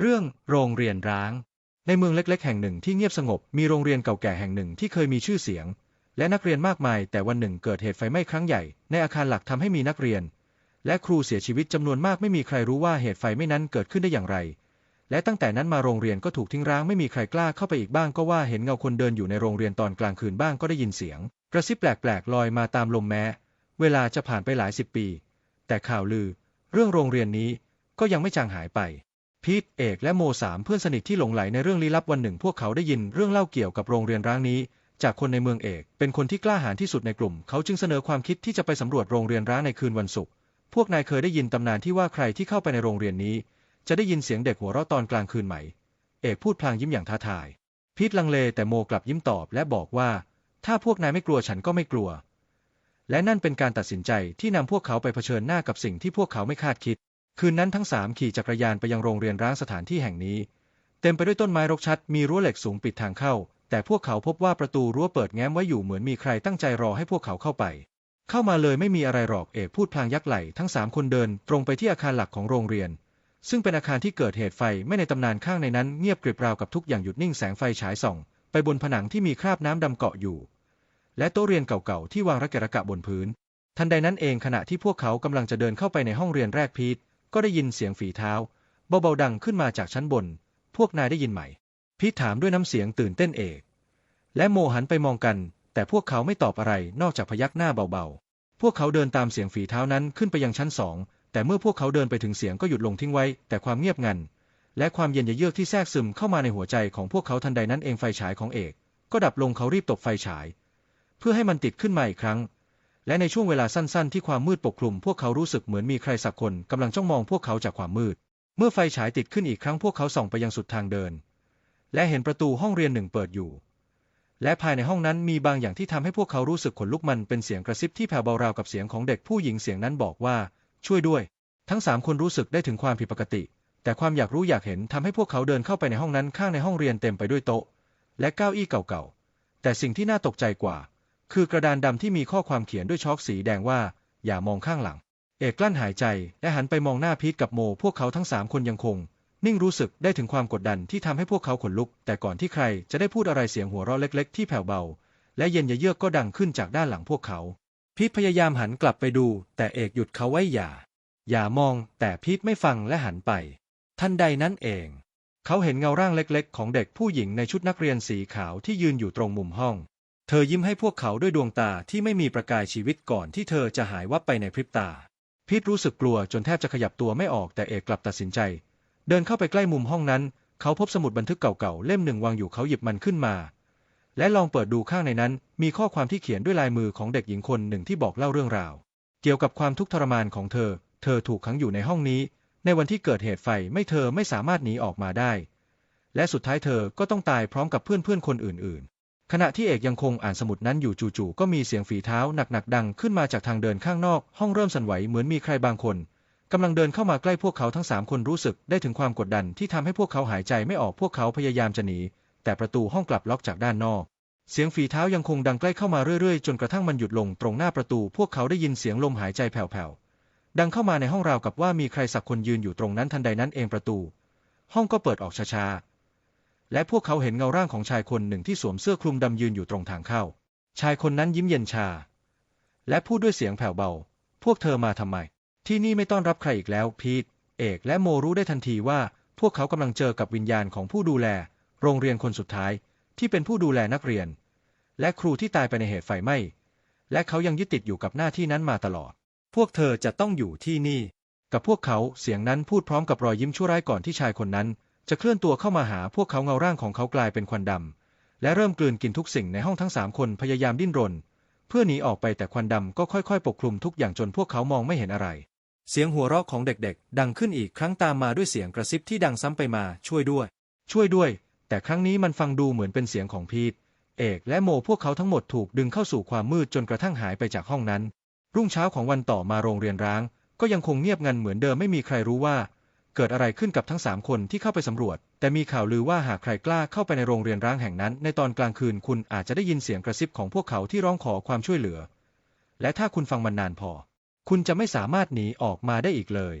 เรื่องโรงเรียนร้าง ในเมืองเล็ก ๆ แห่งหนึ่งที่เงียบสงบมีโรงเรียนเก่าแก่แห่งหนึ่งที่เคยมีชื่อเสียง และนักเรียนมากมาย แต่วันหนึ่งเกิดเหตุไฟไหม้ครั้งใหญ่ ในอาคารหลักทำให้มีนักเรียน และครูเสียชีวิตจำนวนมากไม่มีใครรู้ว่าเหตุไฟไหม้นั้นเกิดขึ้นได้อย่างไร และตั้งแต่นั้นมาโรงเรียนก็ถูกทิ้งร้างไม่มีใครกล้าเข้าไปอีกบ้างก็ว่าเห็นเงาคนเดินอยู่ในโรงเรียนตอนกลางคืนบ้างก็ได้ยินเสียง กระซิบแปลกๆลอยมาตามลมแม้ เวลาจะผ่านไปหลายสิบปี แต่ข่าวลือ เรื่องโรงเรียนนี้ก็ยังไม่จางหายไป พีทเอกและโมสามเพื่อนสนิทที่หลงไหลในเรื่องลี้ลับวันหนึ่ง พวกเขาได้ยินเรื่องเล่าเกี่ยวกับโรงเรียนร้างนี้ จากคนในเมืองเอก เป็นคนที่กล้าหาญที่สุดในกลุ่ม เขาจึงเสนอความคิดที่จะไปสำรวจโรงเรียนร้างในคืนวันศุกร์พวกนายเคยได้ยินตำนานที่ว่าใครที่เข้าไปในโรงเรียนนี้ จะได้ยินเสียงเด็กหัวเราะตอนกลางคืนไหม เอกพูดพลางยิ้มอย่างท้าทายพีทลังเลแต่โมกลับยิ้มตอบและบอกว่า ถ้าพวกนายไม่กลัวฉันก็ไม่กลัว และนั่นเป็นการตัดสินใจที่นำพวกเขาไปเผชิญหน้ากับสิ่งที่พวกเขาไม่คาดคิด คืนนั้นทั้งสามขี่จักรยานไปยังโรงเรียนร้างสถานที่แห่งนี้ เต็มไปด้วยต้นไม้รกชัดมีรั้วเหล็กสูงปิดทางเข้า แต่พวกเขาพบว่าประตูรั้วเปิดแง้มไว้อยู่เหมือนมีใครตั้งใจรอให้พวกเขาเข้าไป เข้ามาเลยไม่มีอะไรหรอกเอกพูดพลางยักไหลทั้งสามคนเดินตรงไปที่อาคารหลักของโรงเรียน ซึ่งเป็นอาคารที่เกิดเหตุไฟไม่ในตำนานข้างในนั้นเงียบกริบราวกับทุกอย่างหยุดนิ่งแสงไฟฉายส่อง ไปบนผนังที่มีคราบน้ำดำเกาะอยู่ และโต๊ะเรียนเก่าๆที่วางระเกะระกะบนพื้น ทันใดนั้นเองขณะที่พวกเขากำลังจะเดินเข้าไปในห้องเรียนแรกพีท ก็ได้ยินเสียงฝีเท้า เบาๆดังขึ้นมาจากชั้นบน พวกนายได้ยินไหม พีทถามด้วยน้ำเสียงตื่นเต้นเอก และโมหันไปมองกัน แต่พวกเขาไม่ตอบอะไรนอกจากพยักหน้าเบาๆ พวกเขาเดินตามเสียงฝีเท้านั้นขึ้นไปยังชั้นสอง แต่เมื่อพวกเขาเดินไปถึงเสียงก็หยุดลงทิ้งไว้ แต่ความเงียบงัน และความเย็นเยือกที่แทรกซึมเข้ามาในหัวใจของพวกเขาทันใดนั้นเองไฟฉายของเอก ก็ดับลงเขารีบตบไฟฉาย เพื่อให้มันติดขึ้นมาอีกครั้ง และในช่วงเวลาสั้นๆ ที่ความมืดปกคลุม พวกเขารู้สึกเหมือนมีใครสักคนกำลังจ้องมองพวกเขาจากความมืด เมื่อไฟฉายติดขึ้นอีกครั้งพวกเขาส่องไปยังสุดทางเดิน และเห็นประตูห้องเรียนหนึ่งเปิดอยู่ และภายในห้องนั้นมีบางอย่างที่ทำให้พวกเขารู้สึกขนลุกมันเป็นเสียงกระซิบที่แผ่วเบาราวกับเสียงของเด็กผู้หญิงเสียงนั้นบอกว่า ช่วยด้วย ทั้งสามคนรู้สึกได้ถึงความผิดปกติ แต่ความอยากรู้อยากเห็นทำให้พวกเขาเดินเข้าไปในห้องนั้นข้างในห้องเรียนเต็มไปด้วยโต๊ะ และเก้าอี้เก่าๆแต่สิ่งที่น่าตกใจกว่า คือกระดานดำที่มีข้อความเขียนด้วยช็อกสีแดงว่า อย่ามองข้างหลัง เอกกลั้นหายใจและหันไปมองหน้าพีทกับโม พวกเขาทั้งสามคนยังคง นิ่งรู้สึกได้ถึงความกดดันที่ทำให้พวกเขาขนลุก แต่ก่อนที่ใครจะได้พูดอะไรเสียงหัวเราะเล็ก ๆ ที่แผ่วเบา และเย็นเยือกก็ดังขึ้นจากด้านหลังพวกเขา พีทพยายามหันกลับไปดู แต่เอกหยุดเขาไว้อย่า อย่ามอง แต่พีทไม่ฟังและหันไป ทันใดนั้นเอง เขาเห็นเงาร่างเล็ก ๆ ของเด็กผู้หญิงในชุดนักเรียนสีขาวที่ยืนอยู่ตรงมุมห้อง เธอยิ้มให้พวกเขาด้วยดวงตาที่ไม่มีประกายชีวิตก่อนที่เธอจะหายวับไปในพริบตา พีทรู้สึกกลัวจนแทบจะขยับตัวไม่ออกแต่เอกกลับตัดสินใจ เดินเข้าไปใกล้มุมห้องนั้น เขาพบสมุดบันทึกเก่าๆเล่มหนึ่งวางอยู่เขาหยิบมันขึ้นมา และลองเปิดดูข้างในนั้น มีข้อความที่เขียนด้วยลายมือของเด็กหญิงคนหนึ่งที่บอกเล่าเรื่องราว เกี่ยวกับความทุกข์ทรมานของเธอ เธอถูกขังอยู่ในห้องนี้ ในวันที่เกิดเหตุไฟไม่เธอไม่สามารถหนีออกมาได้ และสุดท้ายเธอก็ต้องตายพร้อมกับเพื่อนๆคนอื่นๆ ขณะที่เอกยังคงอ่านสมุดนั้นอยู่จู่ๆก็มีเสียงฝีเท้าหนักๆดังขึ้นมาจากทางเดินข้างนอก ห้องเริ่มสั่นไหวเหมือนมีใครบางคนกำลังเดินเข้ามาใกล้พวกเขาทั้งสามคนรู้สึกได้ถึงความกดดันที่ทำให้พวกเขาหายใจไม่ออกพวกเขาพยายามจะหนี แต่ประตูห้องกลับล็อกจากด้านนอก เสียงฝีเท้ายังคงดังใกล้เข้ามาเรื่อยๆ จนกระทั่งมันหยุดลงตรงหน้าประตู พวกเขาได้ยินเสียงลมหายใจแผ่วๆดังเข้ามาในห้องราวกับว่ามีใครสักคนยืนอยู่ตรงนั้นทันใดนั้นเองประตู ห้องก็เปิดออกช้าๆ และพวกเขาเห็นเงาร่างของชายคนหนึ่งที่สวมเสื้อคลุมดำยืนอยู่ตรงทางเข้า ชายคนนั้นยิ้มเย็นชา และพูดด้วยเสียงแผ่วเบา พวกเธอมาทำไม ที่นี่ไม่ต้อนรับใครอีกแล้วพีทเอกและโมรู้ได้ทันทีว่า พวกเขากำลังเจอกับวิญญาณของผู้ดูแล โรงเรียนคนสุดท้าย ที่เป็นผู้ดูแลนักเรียน และครูที่ตายไปในเหตุไฟไหม้ และเขายังยึดติดอยู่กับหน้าที่นั้นมาตลอด พวกเธอจะต้องอยู่ที่นี่ กับพวกเขาเสียงนั้นพูดพร้อมกับรอยยิ้มชั่วร้ายก่อนที่ชายคนนั้น จะเคลื่อนตัวเข้ามาหาพวกเขาเงาร่างของเขากลายเป็นควันดำ และเริ่มกลืนกินทุกสิ่งในห้องทั้งสามคนพยายามดิ้นรน เพื่อหนีออกไปแต่ควันดำก็ค่อยๆ ปกคลุมทุกอย่างจนพวกเขามองไม่เห็นอะไร เสียงหัวเราะของเด็กๆ ดังขึ้นอีกครั้งตามมาด้วยเสียงกระซิบที่ดังซ้ำไปมาช่วยด้วย ช่วยด้วย แต่ครั้งนี้มันฟังดูเหมือนเป็นเสียงของพีทเอกและโมพวกเขาทั้งหมดถูกดึงเข้าสู่ความมืดจนกระทั่งหายไปจากห้องนั้น รุ่งเช้าของวันต่อมาโรงเรียนร้าง ก็ยังคงเงียบงันเหมือนเดิมไม่มีใครรู้ว่า เกิดอะไรขึ้นกับทั้งสามคนที่เข้าไปสำรวจ แต่มีข่าวลือว่าหากใครกล้าเข้าไปในโรงเรียนร้างแห่งนั้น ในตอนกลางคืนคุณอาจจะได้ยินเสียงกระซิบของพวกเขาที่ร้องขอความช่วยเหลือ และถ้าคุณฟังมันนานพอ คุณจะไม่สามารถหนีออกมาได้อีกเลย